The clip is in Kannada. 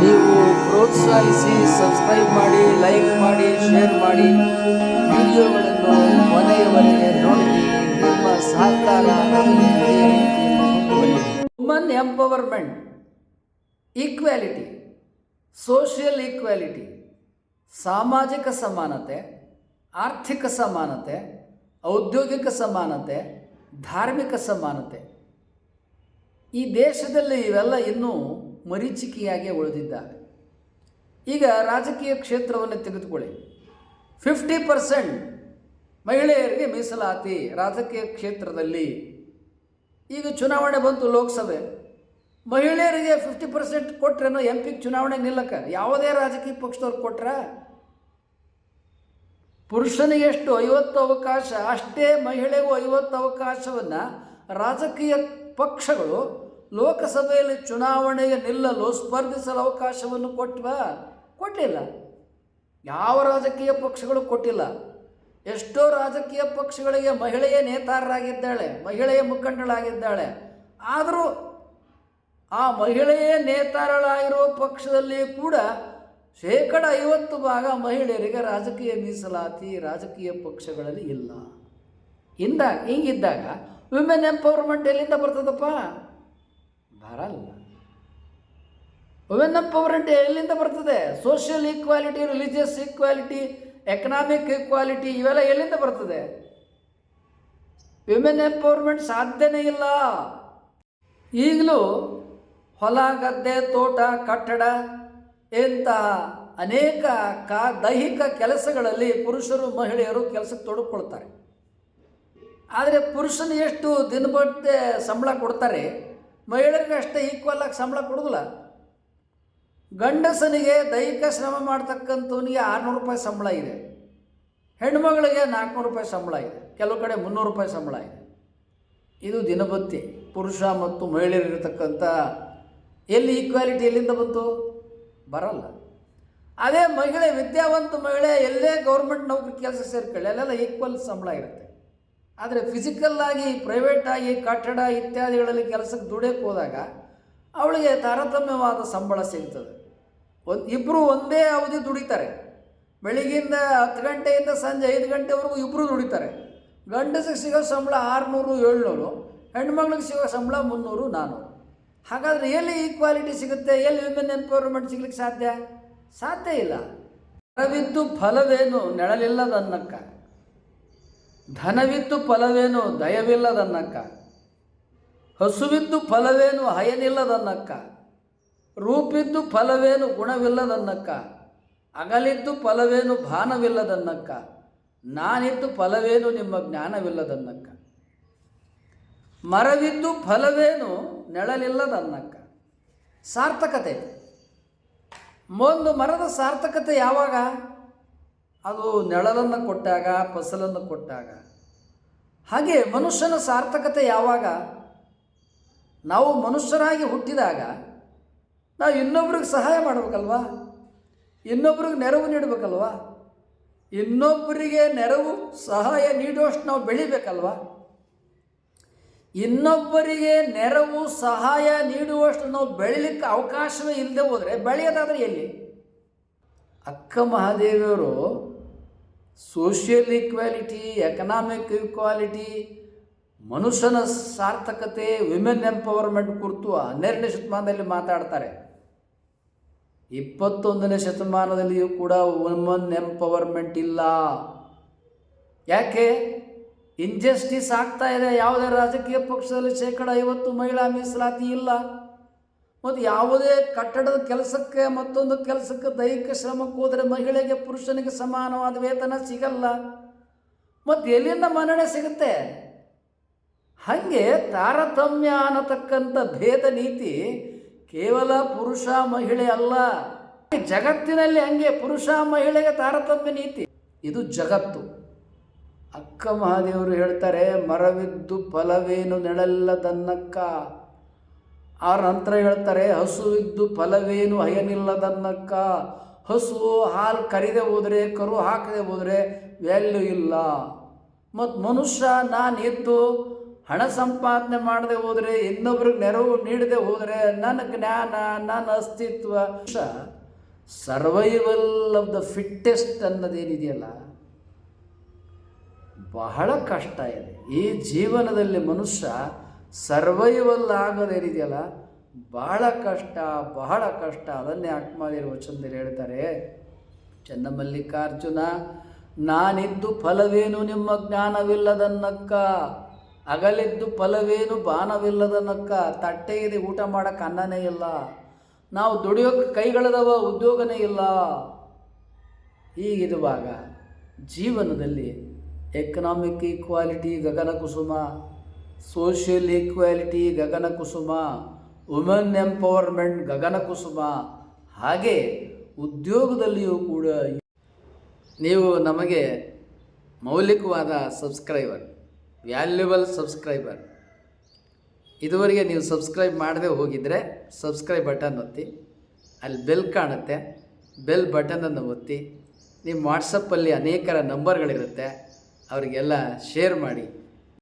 ನೀವು ಪ್ರೋತ್ಸಾಹಿಸಿ ಸಬ್ಸ್ಕ್ರೈಬ್ ಮಾಡಿ ಲೈಕ್ ಮಾಡಿ ಶೇರ್ ಮಾಡಿ. ವಿಡಿಯೋಗಳನ್ನು ಕೊನೆಯವರೆಗೆ ನೋಡಿ, ನಿಮ್ಮ ಸಹಕಾರ woman empowerment equality social equality ಸಾಮಾಜಿಕ ಸಮಾನತೆ, ಆರ್ಥಿಕ ಸಮಾನತೆ, ಔದ್ಯೋಗಿಕ ಸಮಾನತೆ, ಧಾರ್ಮಿಕ ಸಮಾನತೆ. ಈ ದೇಶದಲ್ಲಿ ಇವೆಲ್ಲ ಇನ್ನೂ ಮರೀಚಿಕೆಯಾಗಿ ಉಳಿದಿದ್ದಾವೆ. ಈಗ ರಾಜಕೀಯ ಕ್ಷೇತ್ರವನ್ನು ತೆಗೆದುಕೊಳ್ಳಿ. ಫಿಫ್ಟಿ ಪರ್ಸೆಂಟ್ ಮಹಿಳೆಯರಿಗೆ ಮೀಸಲಾತಿ ರಾಜಕೀಯ ಕ್ಷೇತ್ರದಲ್ಲಿ. ಈಗ ಚುನಾವಣೆ ಬಂತು ಲೋಕಸಭೆ. ಮಹಿಳೆಯರಿಗೆ ಫಿಫ್ಟಿ ಪರ್ಸೆಂಟ್ ಕೊಟ್ರೇನೋ ಎಂ ಪಿಗೆ ಚುನಾವಣೆ ನಿಲ್ಲಕ ಯಾವುದೇ ರಾಜಕೀಯ ಪಕ್ಷದವ್ರು ಕೊಟ್ರ? ಪುರುಷನಿಗೆ ಎಷ್ಟು ಐವತ್ತು ಅವಕಾಶ, ಅಷ್ಟೇ ಮಹಿಳೆಗೂ ಐವತ್ತು ಅವಕಾಶವನ್ನು ರಾಜಕೀಯ ಪಕ್ಷಗಳು ಲೋಕಸಭೆಯಲ್ಲಿ ಚುನಾವಣೆಗೆ ನಿಲ್ಲಲು ಸ್ಪರ್ಧಿಸಲು ಅವಕಾಶವನ್ನು ಕೊಟ್ವಾ? ಕೊಟ್ಟಿಲ್ಲ. ಯಾವ ರಾಜಕೀಯ ಪಕ್ಷಗಳು ಕೊಟ್ಟಿಲ್ಲ. ಎಷ್ಟೋ ರಾಜಕೀಯ ಪಕ್ಷಗಳಿಗೆ ಮಹಿಳೆಯ ನೇತಾರರಾಗಿದ್ದಾಳೆ, ಮಹಿಳೆಯ ಮುಖಂಡಳಾಗಿದ್ದಾಳೆ. ಆದರೂ ಆ ಮಹಿಳೆಯೇ ನೇತಾರಳಾಗಿರೋ ಪಕ್ಷದಲ್ಲಿ ಕೂಡ ಶೇಕಡ ಐವತ್ತು ಭಾಗ ಮಹಿಳೆಯರಿಗೆ ರಾಜಕೀಯ ಮೀಸಲಾತಿ ರಾಜಕೀಯ ಪಕ್ಷಗಳಲ್ಲಿ ಇಲ್ಲ. ಇಂದ ಹಿಂಗಿದ್ದಾಗ ವಿಮೆನ್ ಎಂಪವರ್ಮೆಂಟ್ ಎಲ್ಲಿಂದ ಬರ್ತದಪ್ಪ? ಬರಲ್ಲ. ವುಮೆನ್ ಎಂಪವರ್ಮೆಂಟ್ ಎಲ್ಲಿಂದ ಬರ್ತದೆ? Social equality religious equality economic equality ಇವೆಲ್ಲ ಎಲ್ಲಿಂದ ಬರ್ತದೆ? ವಿಮೆನ್ ಎಂಪವರ್ಮೆಂಟ್ ಸಾಧ್ಯನೇ ಇಲ್ಲ. ಈಗಲೂ ಹೊಲ, ಗದ್ದೆ, ತೋಟ, ಕಟ್ಟಡ ಇಂತಹ ಅನೇಕ ಕಾ ದೈಹಿಕ ಕೆಲಸಗಳಲ್ಲಿ ಪುರುಷರು ಮಹಿಳೆಯರು ಕೆಲಸಕ್ಕೆ ತೊಡಗಿಕೊಳ್ತಾರೆ ಆದರೆ ಪುರುಷನ ಎಷ್ಟು ದಿನಬಟ್ಟೆ ಸಂಬಳ ಕೊಡ್ತಾರೆ, ಮಹಿಳೆಯರಿಗೆ ಅಷ್ಟೇ ಈಕ್ವಲ್ ಆಗಿ ಸಂಬಳ ಕೊಡೋದಿಲ್ಲ. ಗಂಡಸನಿಗೆ ದೈಹಿಕ ಶ್ರಮ ಮಾಡ್ತಕ್ಕಂಥವನಿಗೆ ಆರುನೂರು ರೂಪಾಯಿ ಸಂಬಳ ಇದೆ ಹೆಣ್ಮಗಳಿಗೆ ನಾಲ್ಕುನೂರು ರೂಪಾಯಿ ಸಂಬಳ ಇದೆ, ಕೆಲವು ಕಡೆ ಮುನ್ನೂರು ರೂಪಾಯಿ ಸಂಬಳ ಇದೆ. ಇದು ದಿನಬತ್ತಿ ಪುರುಷ ಮತ್ತು ಮಹಿಳೆಯರಿರತಕ್ಕಂಥ ಎಲ್ಲಿ ಈಕ್ವಾಲಿಟಿ ಎಲ್ಲಿಂದ ಬಂತು? ಬರಲ್ಲ. ಅದೇ ಮಹಿಳೆ, ವಿದ್ಯಾವಂತ ಮಹಿಳೆ ಎಲ್ಲೇ ಗೌರ್ಮೆಂಟ್ ನೌಕರಿ ಕೆಲಸ ಸೇರ್ಕೊಳ್ಳಿ, ಅಲ್ಲೆಲ್ಲ ಈಕ್ವಲ್ ಸಂಬಳ ಇರುತ್ತೆ. ಆದರೆ ಫಿಸಿಕಲ್ಲಾಗಿ ಪ್ರೈವೇಟಾಗಿ ಕಟ್ಟಡ ಇತ್ಯಾದಿಗಳಲ್ಲಿ ಕೆಲಸಕ್ಕೆ ದುಡಿಯೋಕ್ಕೆ ಹೋದಾಗ ಅವಳಿಗೆ ತಾರತಮ್ಯವಾದ ಸಂಬಳ ಸಿಗ್ತದೆ. ಒಂದು ಇಬ್ಬರು ಒಂದೇ ಅವಧಿ ದುಡಿತಾರೆ. ಬೆಳಿಗ್ಗೆಯಿಂದ ಹತ್ತು ಗಂಟೆಯಿಂದ ಸಂಜೆ ಐದು ಗಂಟೆವರೆಗೂ ಇಬ್ಬರು ದುಡಿತಾರೆ. ಗಂಡಸಿಗೆ ಸಿಗೋ ಸಂಬಳ ಆರುನೂರು, ಏಳ್ನೂರು ಹೆಣ್ಮಗಳಿಗೆ ಸಿಗೋ ಸಂಬಳ ಮುನ್ನೂರು ನಾನ್ನೂರು ಹಾಗಾದರೆ ಎಲ್ಲಿ ಈಕ್ವಾಲಿಟಿ ಸಿಗುತ್ತೆ? ಎಲ್ಲಿ ವಿಮೆನ್ ಎಂಪವರ್ಮೆಂಟ್ ಸಿಗ್ಲಿಕ್ಕೆ ಸಾಧ್ಯ? ಸಾಧ್ಯ ಇಲ್ಲ. ಫಲವಿದ್ದು ಫಲವೇನು? ನೆಳಲಿಲ್ಲದನ್ನಕ್ಕ ಧನವಿತ್ತು ಫಲವೇನು? ದಯವಿಲ್ಲದನ್ನಕ್ಕ ಹಸುವಿದ್ದು ಫಲವೇನು? ಹಯನಿಲ್ಲದನ್ನಕ್ಕ ರೂಪಿದ್ದು ಫಲವೇನು? ಗುಣವಿಲ್ಲದನ್ನಕ್ಕ ಅಗಲಿದ್ದು ಫಲವೇನು? ಭಾನವಿಲ್ಲದನ್ನಕ್ಕ ನಾನಿದ್ದು ಫಲವೇನು? ನಿಮ್ಮ ಜ್ಞಾನವಿಲ್ಲದನ್ನಕ್ಕ ಮರವಿದ್ದು ಫಲವೇನು? ನೆಳಲಿಲ್ಲದನ್ನಕ್ಕ ಸಾರ್ಥಕತೆ. ಒಂದು ಮರದ ಸಾರ್ಥಕತೆ ಯಾವಾಗ? ಅದು ನೆಳಲನ್ನು ಕೊಟ್ಟಾಗ, ಫಸಲನ್ನು ಕೊಟ್ಟಾಗ. ಹಾಗೆ ಮನುಷ್ಯನ ಸಾರ್ಥಕತೆ ಯಾವಾಗ? ನಾವು ಮನುಷ್ಯರಾಗಿ ಹುಟ್ಟಿದಾಗ ನಾವು ಇನ್ನೊಬ್ರಿಗೆ ಸಹಾಯ ಮಾಡಬೇಕಲ್ವಾ? ಇನ್ನೊಬ್ರಿಗೆ ನೆರವು ನೀಡಬೇಕಲ್ವಾ? ಇನ್ನೊಬ್ಬರಿಗೆ ನೆರವು, ಸಹಾಯ ನೀಡುವಷ್ಟು ನಾವು ಬೆಳಿಬೇಕಲ್ವಾ? ಇನ್ನೊಬ್ಬರಿಗೆ ನೆರವು, ಸಹಾಯ ನೀಡುವಷ್ಟು ನಾವು ಬೆಳಿಲಿಕ್ಕೆ ಅವಕಾಶವೇ ಇಲ್ಲದೆ ಹೋದರೆ ಬೆಳೆಯೋದಾದರೆ ಎಲ್ಲಿ? ಅಕ್ಕ ಮಹಾದೇವಿಯವರು ಸೋಷಿಯಲ್ ಈಕ್ವಾಲಿಟಿ, ಎಕನಾಮಿಕ್ ಈಕ್ವಾಲಿಟಿ, ಮನುಷ್ಯನ ಸಾರ್ಥಕತೆ, ವಿಮೆನ್ ಎಂಪವರ್ಮೆಂಟ್ ಕುರಿತು ಹನ್ನೆರಡನೇ ಶತಮಾನದಲ್ಲಿ ಮಾತಾಡ್ತಾರೆ. ಇಪ್ಪತ್ತೊಂದನೇ ಶತಮಾನದಲ್ಲಿಯೂ ಕೂಡ ವುಮನ್ ಎಂಪವರ್ಮೆಂಟ್ ಇಲ್ಲ. ಯಾಕೆ? ಇಂಜಸ್ಟಿಸ್ ಆಗ್ತಾ ಇದೆ. ಯಾವುದೇ ರಾಜಕೀಯ ಪಕ್ಷದಲ್ಲಿ ಶೇಕಡ ಐವತ್ತು ಮಹಿಳಾ ಮೀಸಲಾತಿ ಇಲ್ಲ. ಮತ್ತು ಯಾವುದೇ ಕಟ್ಟಡದ ಕೆಲಸಕ್ಕೆ ಮತ್ತೊಂದು ಕೆಲಸಕ್ಕೆ ದೈಹಿಕ ಶ್ರಮಕ್ಕೆ ಹೋದರೆ ಮಹಿಳೆಗೆ ಪುರುಷನಿಗೆ ಸಮಾನವಾದ ವೇತನ ಸಿಗಲ್ಲ. ಮತ್ತು ಎಲ್ಲಿಂದ ಮನ್ನಣೆ ಸಿಗುತ್ತೆ? ಹಾಗೆ ತಾರತಮ್ಯ ಅನ್ನತಕ್ಕಂಥ ಭೇದ ನೀತಿ ಕೇವಲ ಪುರುಷ ಮಹಿಳೆ ಅಲ್ಲ. ಜಗತ್ತಿನಲ್ಲಿ ಹಂಗೆ ಪುರುಷ ಮಹಿಳೆಗೆ ತಾರತಮ್ಯ ನೀತಿ. ಇದು ಜಗತ್ತು. ಅಕ್ಕ ಮಹಾದೇವರು ಹೇಳ್ತಾರೆ, ಮರವಿದ್ದು ಫಲವೇನು ನೆಳಲ್ಲದನ್ನಕ್ಕ ಆ ನಂತರ ಹೇಳ್ತಾರೆ, ಹಸುವಿದ್ದು ಫಲವೇನು ಹಯನಿಲ್ಲದನ್ನಕ್ಕ ಹಸು ಹಾಲು ಕರಿದೆ ಹೋದರೆ, ಕರು ಹಾಕದೆ ಹೋದರೆ ವ್ಯಾಲ್ಯೂ ಇಲ್ಲ. ಮತ್ತು ಮನುಷ್ಯ ನಾನು ಎದ್ದು ಹಣ ಸಂಪಾದನೆ ಮಾಡದೆ ಹೋದರೆ, ಇನ್ನೊಬ್ರಿಗೆ ನೆರವು ನೀಡದೆ ಹೋದರೆ ನನ್ನ ಜ್ಞಾನ ನನ್ನ ಅಸ್ತಿತ್ವ. ಸರ್ವೈವಲ್ ಆಫ್ ದ ಫಿಟ್ಟೆಸ್ಟ್ ಅನ್ನೋದೇನಿದೆಯಲ್ಲ? ಬಹಳ ಕಷ್ಟ ಇದೆ. ಈ ಜೀವನದಲ್ಲಿ ಮನುಷ್ಯ ಸರ್ವೈವಲ್ ಆಗೋದೇನಿದೆಯಲ್ಲ ಬಹಳ ಕಷ್ಟ ಬಹಳ ಕಷ್ಟ. ಅದನ್ನೇ ಆತ್ಮಾದಿರ ವಚನದಲ್ಲಿ ಹೇಳ್ತಾರೆ ಚಂದಮಲ್ಲಿಕಾರ್ಜುನ ನಾನಿದ್ದು ಫಲವೇನು ನಿಮ್ಮ ಜ್ಞಾನವಿಲ್ಲದನ್ನಕ್ಕ? ಅಗಲಿದ್ದು ಫಲವೇನು ಬಾನವಿಲ್ಲದನ್ನಕ್ಕ? ತಟ್ಟೆ ಇದೆ ಊಟ ಮಾಡೋಕ್ಕೆ ಅನ್ನನೇ ಇಲ್ಲ. ನಾವು ದುಡಿಯೋಕ್ಕೆ ಕೈಗಳದವ ಉದ್ಯೋಗನೇ ಇಲ್ಲ. ಹೀಗಿರುವಾಗ ಜೀವನದಲ್ಲಿ ಎಕನಾಮಿಕ್ ಈಕ್ವಾಲಿಟಿ ಗಗನ ಕುಸುಮ ಸೋಷಿಯಲ್ ಈಕ್ವಾಲಿಟಿ ಗಗನ ಕುಸುಮ ವುಮೆನ್ ಎಂಪವರ್ಮೆಂಟ್ ಗಗನ ಕುಸುಮ ಹಾಗೆ ಉದ್ಯೋಗದಲ್ಲಿಯೂ ಕೂಡ ನೀವು ನಮಗೆ ಮೌಲಿಕವಾದ ಸಬ್ಸ್ಕ್ರೈಬರ್ ವ್ಯಾಲ್ಯೂಬಲ್ ಸಬ್ಸ್ಕ್ರೈಬರ್ ಇದುವರೆಗೆ ನೀವು ಸಬ್ಸ್ಕ್ರೈಬ್ ಮಾಡದೆ ಹೋಗಿದ್ದರೆ ಸಬ್ಸ್ಕ್ರೈಬ್ ಬಟನ್ ಒತ್ತಿ. ಅಲ್ಲಿ ಬೆಲ್ ಕಾಣುತ್ತೆ. ಬೆಲ್ ಬಟನನ್ನು ಒತ್ತಿ. ನಿಮ್ಮ ವಾಟ್ಸಪ್ಪಲ್ಲಿ ಅನೇಕರ ನಂಬರ್ಗಳಿರುತ್ತೆ ಅವರಿಗೆಲ್ಲ ಶೇರ್ ಮಾಡಿ.